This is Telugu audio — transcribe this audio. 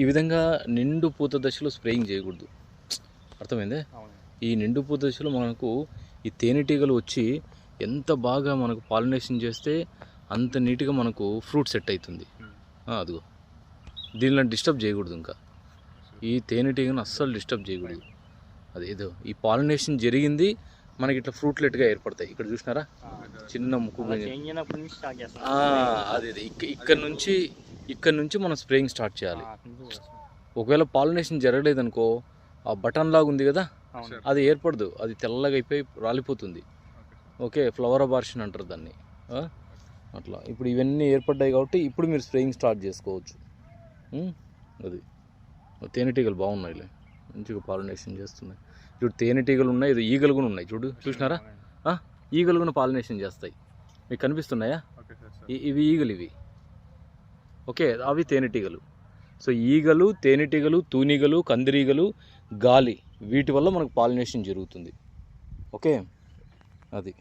ఈ విధంగా నిండు పూత దశలో స్ప్రేయింగ్ చేయకూడదు. అర్థమైందే? ఈ నిండు పూత దశలో మనకు ఈ తేనెటీగలు వచ్చి ఎంత బాగా మనకు పాలినేషన్ చేస్తే అంత నీట్గా మనకు ఫ్రూట్ సెట్ అవుతుంది. అదిగో. దీనిలో డిస్టర్బ్ చేయకూడదు ఇంకా. ఈ తేనెటీగను అస్సలు డిస్టర్బ్ చేయకూడదు. అదేదో ఈ పాలినేషన్ జరిగింది మనకి ఇట్లా ఫ్రూట్లెట్గా ఏర్పడతాయి. ఇక్కడ చూసినారా? చిన్న ముక్కు అదే అదే. ఇక్క ఇక్కడ నుంచి ఇక్కడ నుంచి మనం స్ప్రేయింగ్ స్టార్ట్ చేయాలి. ఒకవేళ పాలినేషన్ జరగలేదనుకో ఆ బటన్ లాగా ఉంది కదా అది ఏర్పడదు అది తెల్లగా అయిపోయి రాలిపోతుంది. ఓకే. ఫ్లవర్ అబార్షన్ అంటారు దాన్ని? అట్లా. ఇప్పుడు ఇవన్నీ ఏర్పడ్డాయి కాబట్టి ఇప్పుడు మీరు స్ప్రేయింగ్ స్టార్ట్ చేసుకోవచ్చు? అది. తేనెటీగలు బాగున్నాయిలే. మంచిగా పాలినేషన్ చేస్తున్నాయి. చూడు తేనెటీగలు ఉన్నాయి ఇది ఈగలు కూడా ఉన్నాయి. చూడు చూసినారా? ఆ? ఈగలు కూడా పాలినేషన్ చేస్తాయి. మీకు కనిపిస్తున్నాయా? ఇవి ఈగలు ఇవి. ఓకే అవి తేనెటీగలు. సో ఈగలు తేనెటీగలు తూనీగలు కందిరీగలు గాలి వీటి వల్ల మనకు పాలినేషన్ జరుగుతుంది. ఓకే? అది.